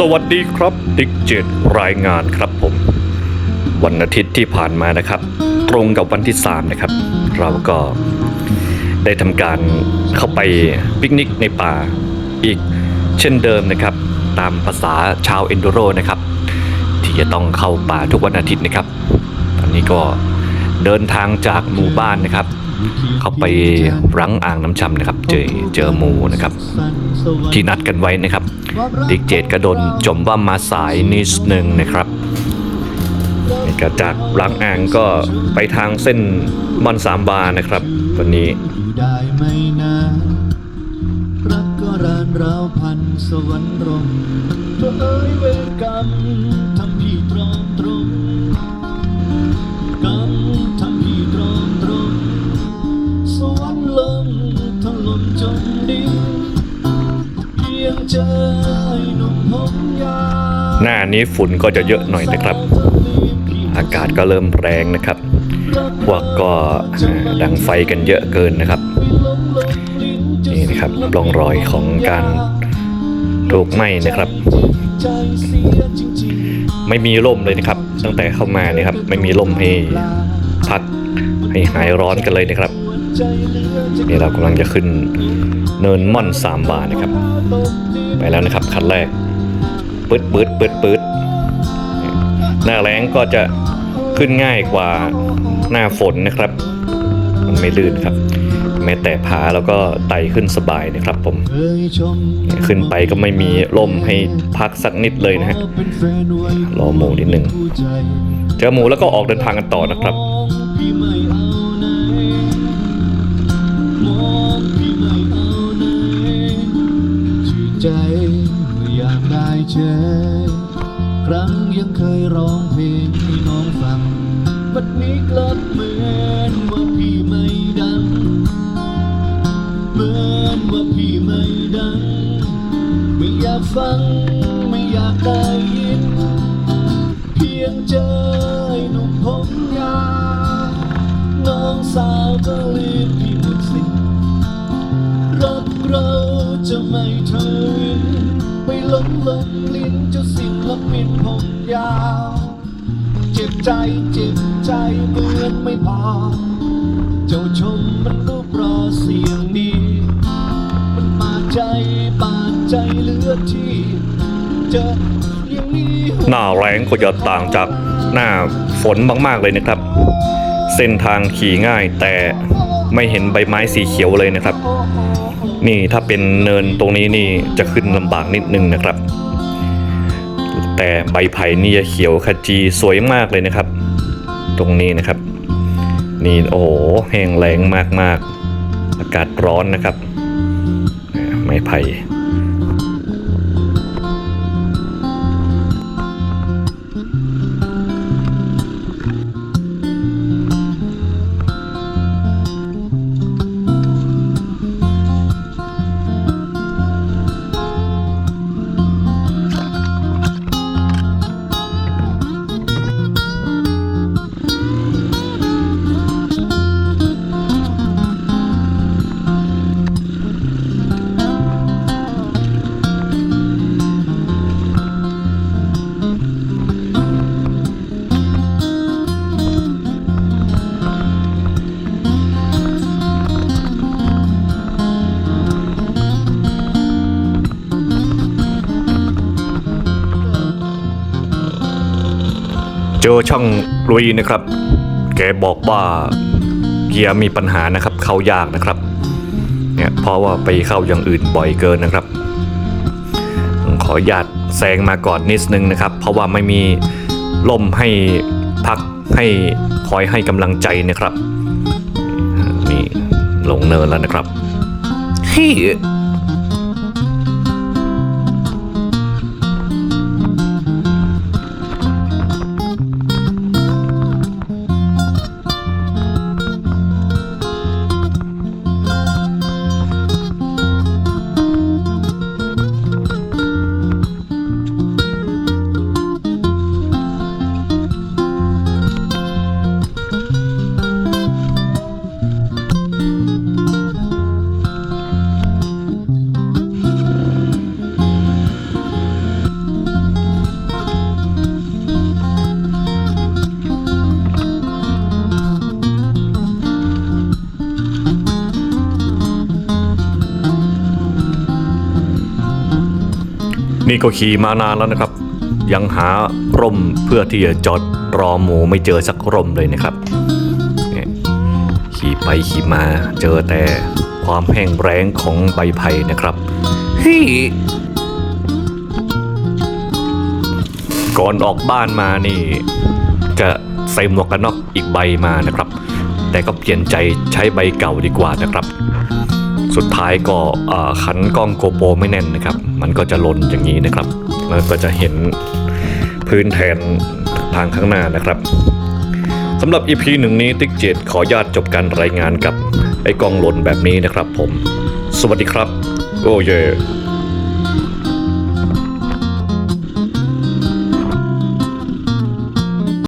สวัสดีครับติ๊กเจ็ดรายงานครับผม วันอาทิตย์ที่ผ่านมานะครับ ตรงกับวันที่ 3 นะครับ เราก็ได้ทำการเข้าไปปิกนิกในป่าอีกเช่นเดิมนะครับ ตามภาษาชาวเอนโดโรนะครับ ที่จะต้องเข้าป่าทุกวันอาทิตย์นะครับ ตอนนี้ก็เดินทางจากหมู่บ้านนะครับ เข้าไปรังอ่างน้ำชำนะครับ เจอเจอหมูนะครับ ที่นัดกันไว้นะครับดิกเจตก็โดนจมว่ามาสายนิดนึงนะครับนี่ก็จากรังอ่างก็ไปทางเส้นมอนสามบานะครับ วันนี้อยู่ได้ไม่นานรักก็รานราวพันสวรรค์รมเธอเอ้ยเวรกรรมทำพี่ตรอมตรงกรรมทำ หนุ่มผมยาวหน้านี้ฝุ่นก็จะเยอะหน่อยนะครับ อากาศก็เริ่มแรงนะครับ พวกก็ดังไฟกันเยอะเกินนะครับ นี่นะครับร่องรอยของการถูกไหม้นะครับ ไม่มีร่มเลยนะครับ ตั้งแต่เข้ามาเนี่ยครับ ไม่มีร่มให้พักให้หายร้อนกันเลยนะครับ นี่เรากำลังจะขึ้นเนินม่อนสามบาทนะครับ ไปแล้วนะครับคันแรกปืดปืดปืดปืดหน้าแรงก็จะขึ้นง่ายกว่าหน้าฝนนะครับ มันไม่ลื่นครับ แม้แต่ผาแล้วก็ไต่ขึ้นสบายนะครับผม ขึ้นไปก็ไม่มีร่มให้พักสักนิดเลยนะฮะรอหมูนิดหนึ่งเจอหมูแล้วก็ออกเดินทางกันต่อนะครับ เจครั้งยังเคยร้องเพลงให้น้องฟังบัดนี้กลับเหมือนว่าพี่ไม่ดัง เหมือนว่าพี่ไม่ดัง ไม่อยากฟังไม่อยากได้ยิน เพียงเจอหนุ่มผมยาวน้องสาวก็เรียกพี่หมดสิรักเราจะไม่เทวินไป หลงหลงลิ้นเจ้าสิ่งละปินผมยาวเจ็บใจเจ็บใจเหมือนไม่พอเจ้าชมมันรูปรอเสียงดีมันมาใจบาดใจเหลือที่เจออย่างนี้หน้าแรงก็จะต่างจากหน้าฝนมากๆเลยนะครับ เส้นทางขี่ง่ายแต่ไม่เห็นใบไม้สีเขียวเลยนะครับ นี่ถ้าเป็นเนินตรงนี้นี่จะขึ้นลำบากนิดนึงนะครับ แต่ใบไผ่นี่จะเขียวขจีสวยมากเลยนะครับ ตรงนี้นะครับ นี่โอ้โหแห้งแรงมากๆ อากาศร้อนนะครับ ไม้ไผ่ ช่างลุยนะครับ แกบอกว่าเกียร์มีปัญหานะครับ เข้ายากนะครับ เนี่ยเพราะว่าไปเข้าอย่างอื่นบ่อยเกินนะครับ ขออนุญาตแซงมาก่อนนิดนึงนะครับ เพราะว่าไม่มีลมให้พักให้คอยให้กำลังใจนะครับ นี่ลงเนินแล้วนะครับเฮ้ นี่ก็ขี่มานานแล้วนะครับ ยังหาร่มเพื่อที่จะจอดรอหมูไม่เจอสักร่มเลยนะครับ ขี่ไปขี่มาเจอแต่ความแห้งแรงของใบไผ่นะครับเฮ้ยก่อนออกบ้านมานี่ จะใส่หมวกกันน็อกอีกใบมานะครับ แต่ก็เปลี่ยนใจใช้ใบเก่าดีกว่านะครับ สุดท้ายก็ขันกล้องโกโปรไม่แน่นนะครับ มันก็จะหล่นอย่างนี้นะครับ แล้วก็จะเห็นพื้นแทนทางข้างหน้านะครับสำหรับ EP หนึ่งนี้ติ๊กเจ็ดขออนุญาตจบการรายงานกับไอ้กล้องหล่นแบบนี้นะครับผม สวัสดีครับ โอ้เย่